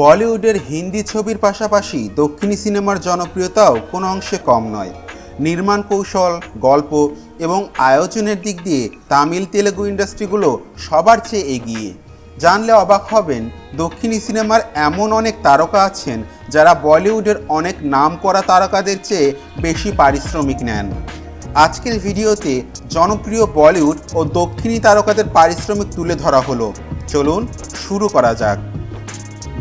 বলিউডের হিন্দি ছবির পাশাপাশি দক্ষিণী সিনেমার জনপ্রিয়তাও কোনো অংশে কম নয়। নির্মাণ কৌশল, গল্প এবং আয়োজনের দিক দিয়ে তামিল তেলেগু ইন্ডাস্ট্রিগুলো সবার চেয়ে এগিয়ে। জানলে অবাক হবেন, দক্ষিণী সিনেমার এমন অনেক তারকা আছেন যারা বলিউডের অনেক নাম করা তারকাদের চেয়ে বেশি পারিশ্রমিক নেন। আজকের ভিডিওতে জনপ্রিয় বলিউড ও দক্ষিণী তারকাদের পারিশ্রমিক তুলে ধরা হলো। চলুন শুরু করা যাক।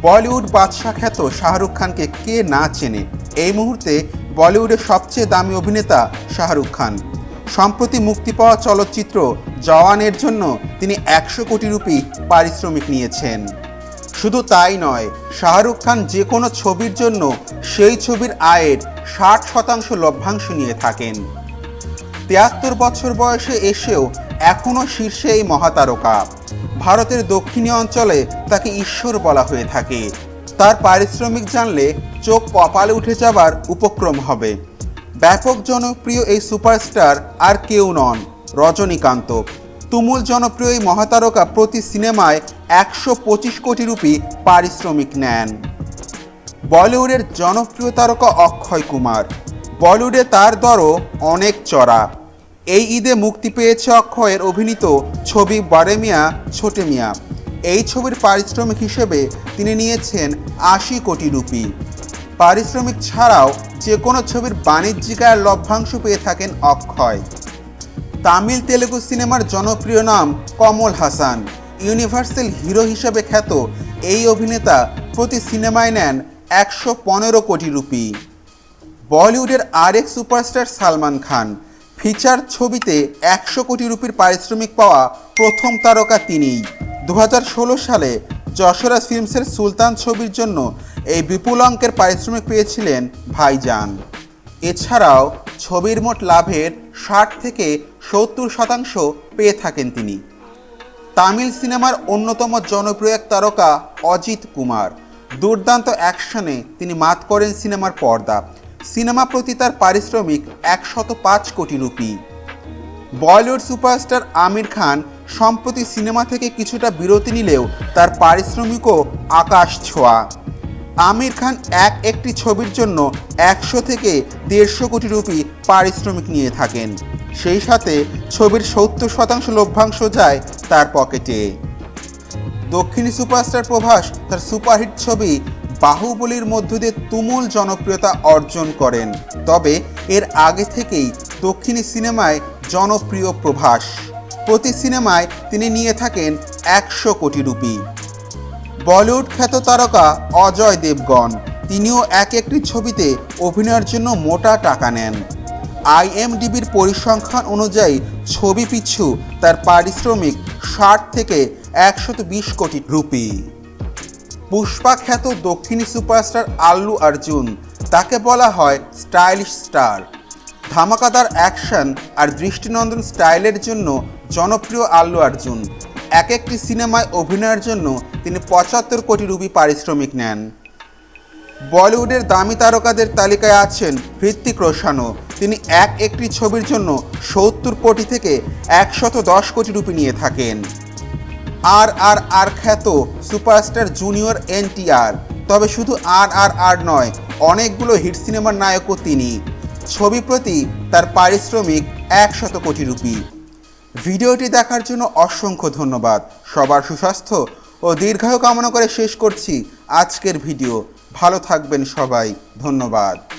বলিউড বাদশাহ খ্যাত শাহরুখ খানকে কে না চেনে? এই মুহূর্তে বলিউডের সবচেয়ে দামি অভিনেতা শাহরুখ খান। সম্প্রতি মুক্তি পাওয়া চলচ্চিত্র জওয়ানের জন্য তিনি একশো কোটি রুপি পারিশ্রমিক নিয়েছেন। শুধু তাই নয়, শাহরুখ খান যে কোনো ছবির জন্য সেই ছবির আয়ের ষাট শতাংশ লভ্যাংশ নিয়ে থাকেন। তিয়াত্তর বছর বয়সে এসেও এখনও শীর্ষে এই মহাতারকা। ভারতের দক্ষিণী অঞ্চলে তাকে ঈশ্বর বলা হয়ে থাকে। তার পারিশ্রমিক জানলে চোখ কপালে উঠে যাবার উপক্রম হবে। ব্যাপক জনপ্রিয় এই সুপারস্টার আর কেউ নন, রজনীকান্ত। তুমুল জনপ্রিয় এই মহাতারকা প্রতি সিনেমায় একশো পঁচিশ কোটি রুপি পারিশ্রমিক নেন। বলিউডের জনপ্রিয় তারকা অক্ষয় কুমার। বলিউডে তার দরও অনেক চড়া। এই ঈদে মুক্তি পেয়েছে অক্ষয়ের অভিনীত ছবি বারে মিয়া ছোটে মিয়া। এই ছবির পারিশ্রমিক হিসেবে তিনি নিয়েছেন আশি কোটি রুপি। পারিশ্রমিক ছাড়াও যে কোনো ছবির বাণিজ্যিক আয়ের লভ্যাংশ পেয়ে থাকেন অক্ষয়। তামিল তেলেগু সিনেমার জনপ্রিয় নাম কমল হাসান। ইউনিভার্সাল হিরো হিসেবে খ্যাত এই অভিনেতা প্রতি সিনেমায় নেন একশো পনেরো কোটি রুপি। বলিউডের আরেক সুপারস্টার সালমান খান। ফিচার ছবিতে একশো কোটি রুপির পারিশ্রমিক পাওয়া প্রথম তারকা তিনিই। দু হাজার ষোলো সালে যশোরাজ ফিল্মসের সুলতান ছবির জন্য এই বিপুল অঙ্কের পারিশ্রমিক পেয়েছিলেন ভাইজান। এছাড়াও ছবির মোট লাভের ষাট থেকে সত্তর শতাংশ পেয়ে থাকেন তিনি। তামিল সিনেমার অন্যতম জনপ্রিয় এক তারকা অজিত কুমার। দুর্দান্ত অ্যাকশনে তিনি মাত করেন সিনেমার পর্দা। সিনেমা প্রতি তার পারিশ্রমিক একশত পাঁচ কোটি rupee. Bollywood superstar Aamir Khan সম্প্রতি সিনেমা থেকে কিছুটা বিরতি নিলেও তার পারিশ্রমিকও আকাশ ছোঁয়া। আমির খান এক একটি ছবির জন্য একশো থেকে দেড়শো কোটি রুপি পারিশ্রমিক নিয়ে থাকেন। সেই সাথে ছবির সত্তর শতাংশ লভ্যাংশ যায় তার পকেটে। দক্ষিণী সুপারস্টার প্রভাস তার সুপারহিট ছবি বাহুবলীর মধ্য দিয়ে তুমুল জনপ্রিয়তা অর্জন করেন। তবে এর আগে থেকেই দক্ষিণী সিনেমায় জনপ্রিয় প্রভাস। প্রতি সিনেমায় তিনি নিয়ে থাকেন একশো কোটি রুপি। বলিউড খ্যাত তারকা অজয় দেবগন, তিনিও এক একটি ছবিতে অভিনয়ের জন্য মোটা টাকা নেন। আইএমডিবির পরিসংখ্যান অনুযায়ী ছবি পিছু তার পারিশ্রমিক ষাট থেকে একশত বিশ কোটি রুপি। পুষ্পা খ্যাত দক্ষিণী সুপারস্টার আল্লু অর্জুন, তাকে বলা হয় স্টাইলিশ স্টার। ধামাকাদার অ্যাকশন আর দৃষ্টিনন্দন স্টাইলের জন্য জনপ্রিয় আল্লু অর্জুন। এক একটি সিনেমায় অভিনয়ের জন্য তিনি পঁচাত্তর কোটি রুপি পারিশ্রমিক নেন। বলিউডের দামি তারকাদের তালিকায় আছেন হৃত্বিক রোশানও। তিনি এক একটি ছবির জন্য সত্তর কোটি থেকে একশত দশ কোটি রুপি নিয়ে থাকেন। আর আর আর খ্যাত সুপারস্টার জুনিয়র এনটিআর। তবে শুধু আর আর আর নয়, অনেকগুলো হিট সিনেমার নায়কও তিনি। ছবি প্রতি তার পারিশ্রমিক একশত কোটি রুপি। ভিডিওটি দেখার জন্য অসংখ্য ধন্যবাদ। সবার সুস্বাস্থ্য ও দীর্ঘায়ু কামনা করে শেষ করছি আজকের ভিডিও। ভালো থাকবেন সবাই। ধন্যবাদ।